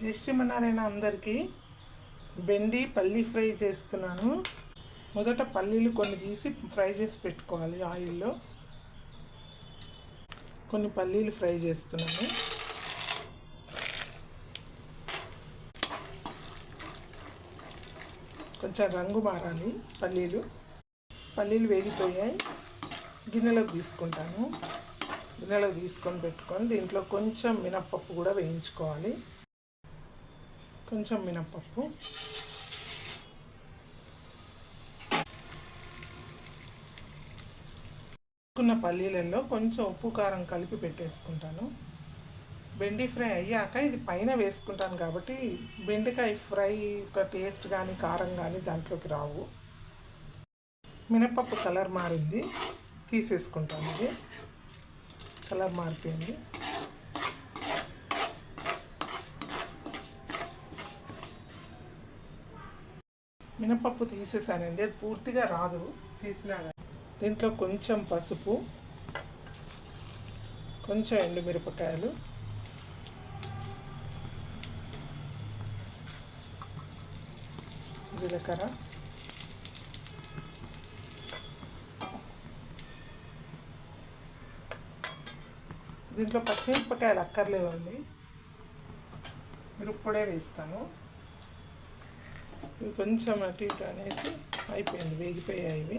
జై శ్రీమన్నారాయణ అందరికీ. బెండి పల్లీ ఫ్రై చేస్తున్నాను. మొదట పల్లీలు కొన్ని తీసి ఫ్రై చేసి పెట్టుకోవాలి ఆయిల్లో. కొన్ని పల్లీలు ఫ్రై చేస్తున్నాను. కొంచెం రంగు మారాలి పల్లీలు. పల్లీలు వేగిపోయాయి. గిన్నెలోకి తీసుకుంటాను. గిన్నెలోకి తీసుకొని పెట్టుకొని దీంట్లో కొంచెం మినప్పప్పు కూడా వేయించుకోవాలి. కొంచెం మినప్పప్పు. ఉన్న పల్లీలలో కొంచెం ఉప్పు కారం కలిపి పెట్టేసుకుంటాను. బెండి ఫ్రై అయ్యాక ఇది పైన వేసుకుంటాను కాబట్టి బెండకాయ ఫ్రై ఒక టేస్ట్ కానీ కారం కానీ దాంట్లోకి రావు. మినపప్పు కలర్ మారింది. తీసేసుకుంటాను ఇది. కలర్ మారిపోయింది. మినపప్పు తీసేసానండి. అది పూర్తిగా రాదు. తీసినా దీంట్లో కొంచెం పసుపు కొంచెం ఎండుమిరపకాయలు జీలకర్ర దీంట్లో పచ్చిమిరపకాయలు అక్కర్లేవండి. మిరప్పొడే వేస్తాను. ఇవి కొంచెం అటు ఇటు అనేసి అయిపోయింది వేగిపోయాయి ఇవి.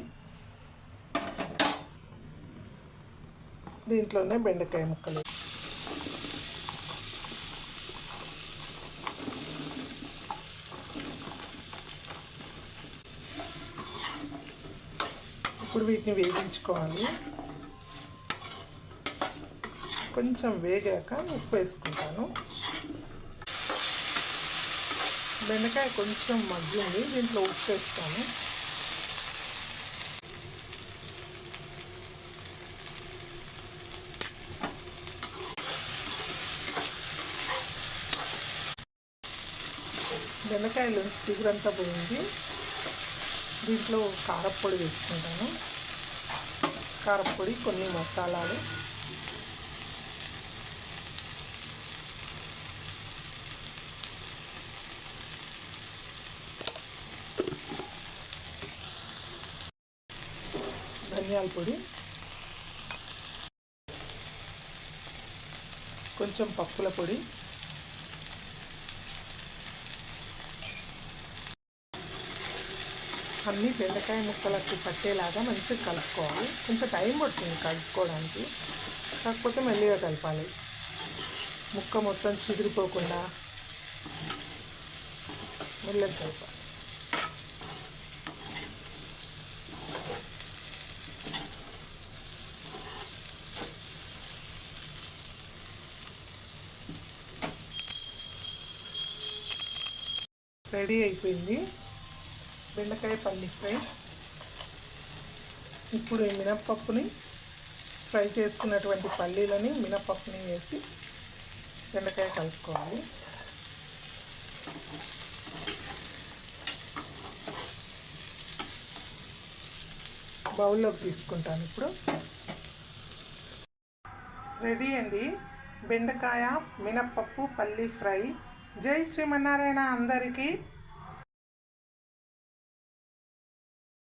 దీంట్లోనే బెండకాయ ముక్కలు. ఇప్పుడు వీటిని వేగించుకోవాలి. కొంచెం వేగాక ఉప్పు వేసుకుంటాను. బెండకాయ కొంచెం మగ్గింది దీంట్లో ఉప్పు వేస్తాను బెండకాయలోంచి చిగురంతా పోయింది. దీంట్లో కారప్పొడి వేసుకుంటాను. కారపొడి కొన్ని మసాలాలు. ధనియాల పొడి. కొంచెం పప్పుల పొడి. అన్నీ బెండకాయ ముక్కలకి పట్టేలాగా మంచిగా కలుపుకోవాలి. కొంచెం టైం పడుతుంది కలుపుకోవడానికి. కాకపోతే మెల్లిగా కలపాలి. ముక్క మొత్తం చిదిరిపోకుండా మెల్లగా కలపాలి. రెడీ అయిపోయింది. బెండకాయ పల్లి ఫ్రై. ఇప్పుడు ఈ మినప్పప్పుని ఫ్రై చేసుకున్నటువంటి పల్లీలని మినప్పప్పుని వేసి బెండకాయ కలుపుకోవాలి. బౌల్లోకి తీసుకుంటాను ఇప్పుడు. రెడీ అండి. బెండకాయ మినప్పప్పు పల్లి ఫ్రై జై శ్రీమన్నారాయణ అందరికీ